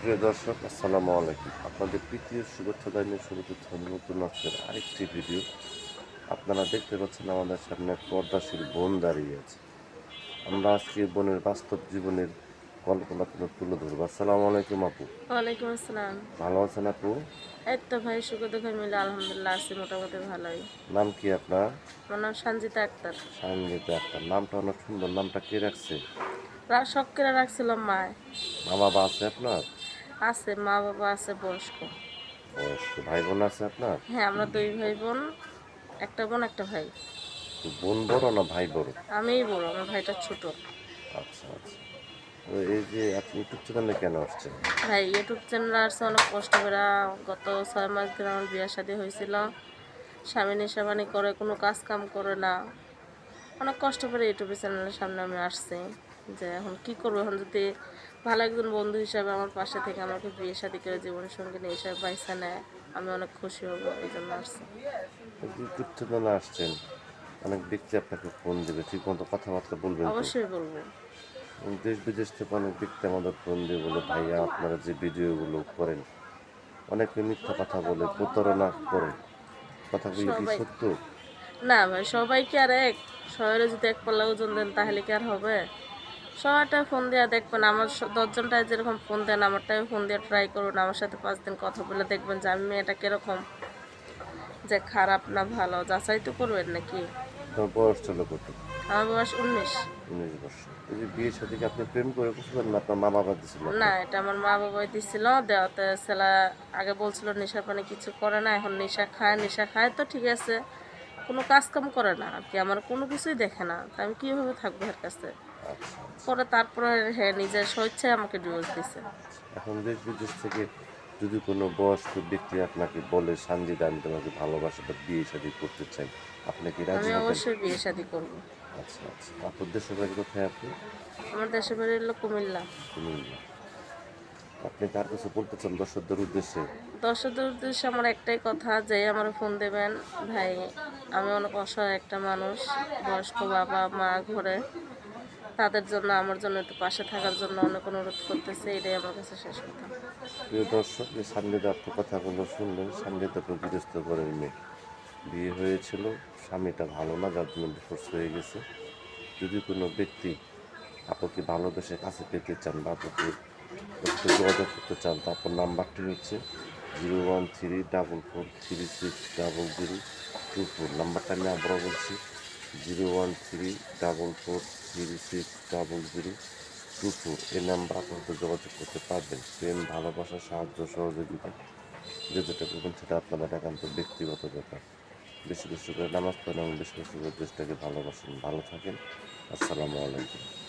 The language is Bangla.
প্রিয় দর্শক আসসালামু আলাইকুম। আপনাদের প্রীতীয় শুভেচ্ছা জানিয়ে শুরু করতে নতুন আজকের আরেকটি ভিডিও আপনারা দেখতে পাচ্ছেন আমাদের সামনে পর্দাশীল বোন দাঁড়িয়ে আছে। আমরা আজকে বোনের বাস্তব জীবনের কল্পনা তুলে তুলে ধরবো। আসসালামু আলাইকুম আপু। ওয়ালাইকুম আসসালাম। ভালো আছেন আপু? এই তো ভাই সুখ দুঃখে মিলে আলহামদুলিল্লাহ আছি মোটামুটি ভালোই। নাম কি আপনার? আমার নাম সঞ্জিতা আক্তার। সানজিদা আক্তার। নামটা অনেক সুন্দর। নামটা কে রাখছে? শখ করে রাখছিলাম মায়। মা বাবা আছে আপনার? আছে মা বাবা আছে বয়স্ক। বয়স্ক ভাই বোন আছে আপনার? হ্যাঁ আমরা দুই ভাই বোন একটা বোন একটা ভাই। বোন বড় না ভাই বড়? আমিই বড় আমার ভাইটা ছোট। আচ্ছা আচ্ছা। এই যে আপনি ইউটিউব চ্যানেলে কেন আসছেন? ভাই ইউটিউব চ্যানেল আসছে অনেক কষ্ট করে। গত ছয় মাস ধরে আমার বিয়ে শাদী হয়েছিল। স্বামী নেশাবানি করে কোনো কাজ কাম করে না। অনেক কষ্ট করে ইউটিউব চ্যানেলের সামনে আমি আসছি যে এখন কি করব? এখন যদি ভালো একজন বন্ধু হিসাবে আমার পাশে থেকে আমাকে বিয়ে শাদী করে জীবন সঙ্গী নিয়ে হিসাবে পয়সা নেয় আমি অনেক খুশি হব এই জন্য আসছি আসছেন অনেক ব্যক্তি আপনাকে ফোন দেবে ঠিক মতো কথাবার্তা বলবেন অবশ্যই বলব। দেশ বিদেশ থেকে অনেক ব্যক্তি আমাদের ফোন দিয়ে বলে ভাইয়া আপনারা যে ভিডিওগুলো করেন অনেকে মিথ্যা কথা বলে প্রতারণা করে। কথাগুলো কি সত্য? না ভাই সবাই কি আর এক শহরে যদি এক পাল্লা ওজন দেন তাহলে কি আর হবে? সবাইটা ফোন দেওয়া দেখবেন আমার দশজনটায় যেরকম ফোন দেন আমারটাই ফোন দিয়ে ট্রাই করুন আমার সাথে পাঁচ দিন কথা বলে দেখবেন যে আমি মেয়েটা কীরকম যে খারাপ না ভালো যাচাই তো করবেন নাকি? বয়স চলো কত? আমার বয়স উনিশ। উনিশ বছর। এই যে বিয়ের সাথে কি আপনি প্রেম করে করছিলেন না? আপনার মা বাবা দিয়েছিল না এটা আমার মা বাবাই দিছিল দেওয়াতে ছেলে আগে বলছিল পানি কিছু করে না এখন নেশা খায় নেশা খায় তো ঠিক আছে কোনো কাজ কাম করে না আর কি আমার কোনো কিছুই দেখে না তা আমি কীভাবে থাকব এর কাছে? পরে তারপরে হ্যাঁ নিজের স্বেচ্ছায় আমাকে ডিভোর্স দিছে। এখন দেশ বিদেশ থেকে যদি কোনো বয়স্ক ব্যক্তি আপনাকে বলে সানজিদা আমি তোমাকে ভালোবাসা বা বিয়ে শাদী করতে চাই আপনি কি রাজি আমি অবশ্যই বিয়ে শাদি করব। আচ্ছা আচ্ছা। আপনার দেশের বাড়ি কোথায় আপনি? আমার দেশের বাড়ি হলো কুমিল্লা। কুমিল্লা। আপনি তার কাছে বলতে চান দর্শকদের উদ্দেশ্যে? দর্শকদের উদ্দেশ্যে আমার একটাই কথা যে আমার ফোন দেবেন। ভাই আমি অনেক অসহায় একটা মানুষ বয়স্ক বাবা মা ঘরে। তাদের জন্য, আমার জন্য, একটু পাশে থাকার জন্য অনেক অনুরোধ করতেছে, এটাই আমার কাছে শেষ কথা। প্রিয় দর্শক সানজিদা আপনার কথাগুলো শুনলেন। তো বিরস্ত করেন মেয়ে। বিয়ে হয়েছিল, স্বামীটা ভালো না যার জন্য ডিভোর্স হয়ে গেছে। যদি কোনো ব্যক্তি আপনাকে ভালোবেসে কাছে পেতে চান বা আপনাকে যোগাযোগ করতে চান তারপর নাম্বারটি হচ্ছে zero one three double four three six double zero two four. নাম্বারটা আমি আবারও বলছি zero one three double four zero six double zero two four. এই নাম্বার আপনাদের যোগাযোগ করতে পারবেন। প্রেম, ভালোবাসা, সাহায্য সহযোগিতা যে যেটা করবেন সেটা আপনাদের একান্ত ব্যক্তিগত ব্যাপার। বেশি বেশি করে নামাজ পড়েন এবং বেশি বেশি করে দেশটাকে ভালোবাসেন। ভালো থাকেন। আসসালামু আলাইকুম।